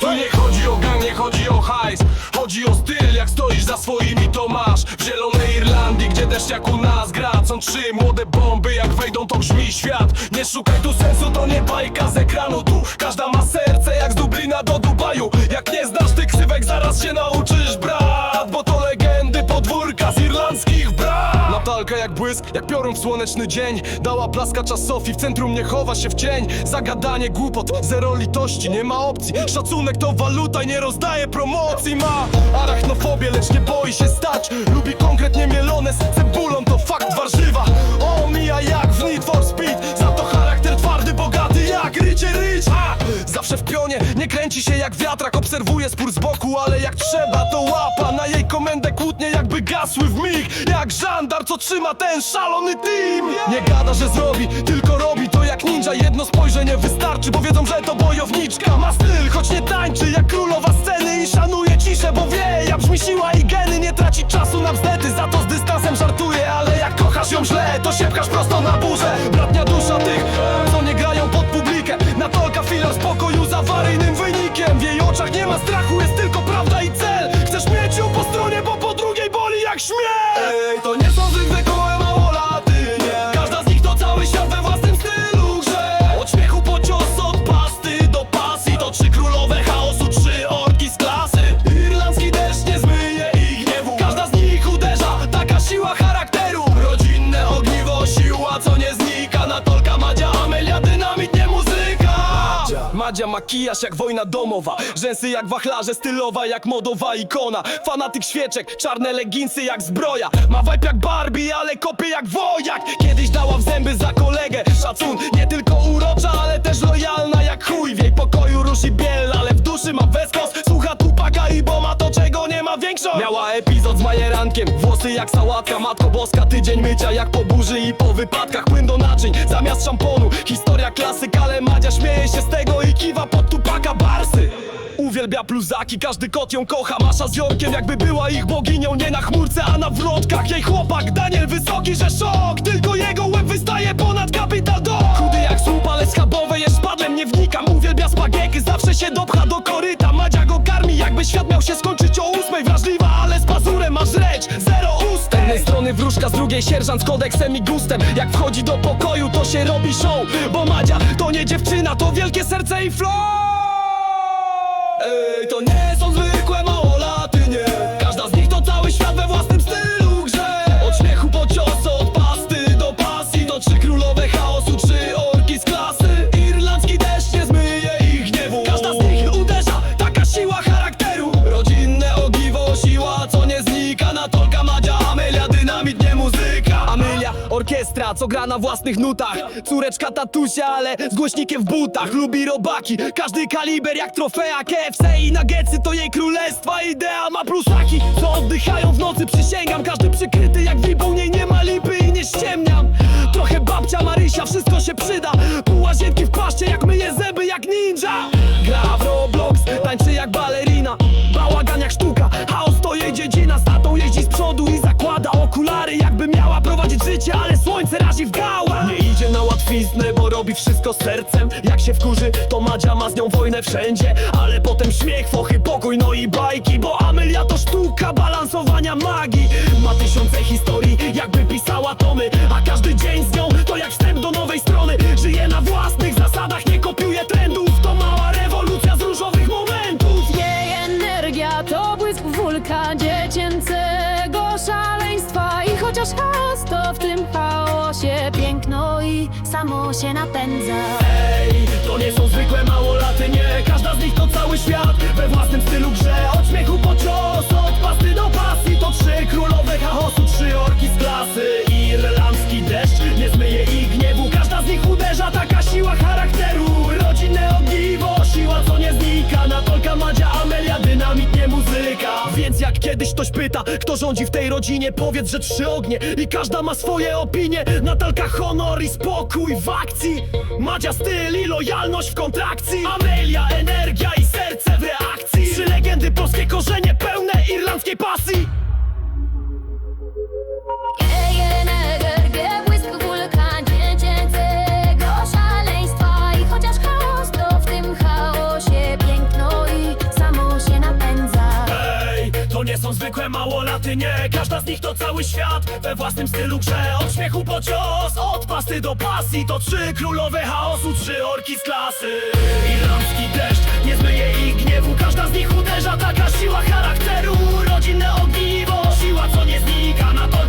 Tu nie chodzi o gang, nie chodzi o hajs. Chodzi o styl, jak stoisz za swoimi to masz. W zielonej Irlandii, gdzie deszcz jak u nas gra Są trzy młode bomby, jak wejdą to brzmi świat. Nie szukaj tu sensu, to nie bajka z ekranu Tu. Każda ma serce, jak z Dublina do Dubaju. Jak nie znasz tych ksywek, zaraz się nauczysz błysk, jak piorun w słoneczny dzień. Dała plaskacza Sofii, w centrum nie chowa się w cień Zagadanie głupot, zero litości, nie ma opcji. Szacunek to waluta i nie rozdaje promocji. Ma arachnofobię, lecz nie boi się stać. Lubi konkretnie mielone z cebulą, to fakt warzywa O, mija jak w Need for Speed Zawsze w pionie, nie kręci się jak wiatrak Obserwuje spór z boku, ale jak trzeba to łapa Na jej komendę kłótnie jakby gasły w mig. Jak żandar, co trzyma ten szalony team. Nie gada, że zrobi, tylko robi to jak ninja. Jedno spojrzenie wystarczy, bo wiedzą, że to bojowniczka Ma styl, choć nie tańczy jak królowa sceny I szanuje ciszę, bo wie, jak brzmi siła i geny. Nie traci czasu na bzdety, Madzia makijaż jak wojna domowa. Rzęsy jak wachlarze, stylowa jak modowa ikona. Fanatyk świeczek, czarne leginsy jak zbroja. Ma vibe jak Barbie, ale kopie jak wojak. Kiedyś dała w zęby za kolegę. Szacun, Miała epizod z majerankiem, włosy jak sałatka. Matko boska, tydzień mycia jak po burzy i po wypadkach. Płyn do naczyń, zamiast szamponu. Historia klasyk, ale Madzia śmieje się z tego i kiwa pod tupaka barsy. Uwielbia pluzaki, każdy kot ją kocha. Masza z Jorkiem, jakby była ich boginią. Nie na chmurce, a na wrotkach Jej chłopak, Daniel wysoki, że szok. Tylko jego łeb wystaje ponad kapital do. Chudy jak słup, ale schabowe jest szpadlem Nie wnikam, uwielbia spagiety Zawsze się dopcha do koryta. Madzia go karmi, jakby świat miał się skończyć strony wróżka, z drugiej sierżant z kodeksem i gustem. Jak wchodzi do pokoju, to się robi show Bo Madzia to nie dziewczyna, to wielkie serce i flow. Ej, to nie są zwykłe co gra na własnych nutach. Córeczka tatusia, ale z głośnikiem w butach. Lubi robaki, każdy kaliber jak trofea. KFC i nuggetsy to jej królestwa. Idea ma plusaki, co oddychają w nocy. Przysięgam, każdy przykryty jak wibą. U niej nie ma lipy i nie ściemniam. Trochę babcia Marysia, wszystko się przyda. Pół łazienki w paszcie, jak myje zęby jak ninja. Gra w Roblox, tańczy jak balerina. Bałagan jak sztuka, chaos to jej dziedzina. Z tatą jeździ z przodu i zakłada okulary. Jakby miała prowadzić życie, ale Nie idzie na łatwiznę, bo robi wszystko sercem. Jak się wkurzy, to Madzia ma z nią wojnę wszędzie. Ale potem śmiech, fochy, pokój, no i bajki. Bo Amelia to sztuka balansowania magii. Ma tysiące historii, jakby pisała tomy. A każdy dzień z nią samo się napędza. Ej, to nie są zwykłe małolaty, nie. Każda z nich to cały świat. We własnym stylu grze Od śmiechu po cios, od pasty do pasji. To trzy królowe chaosu, trzy orki z klasy Irlandzki ktoś pyta, kto rządzi w tej rodzinie Powiedz, że trzy ognie i każda ma swoje opinie. Natalka, honor i spokój w akcji. Madzia, styl i lojalność w kontrakcji. Amelia, energia i serce w reakcji czy nie? Każda z nich to cały świat. We własnym stylu grze. Od śmiechu po cios Od pasty do pasji. To trzy królowe chaosu Trzy orki z klasy. Irlandzki deszcz Nie zmyje ich gniewu. Każda z nich uderza. Taka siła charakteru. Rodzinne ogniwo. Siła co nie znika. Na to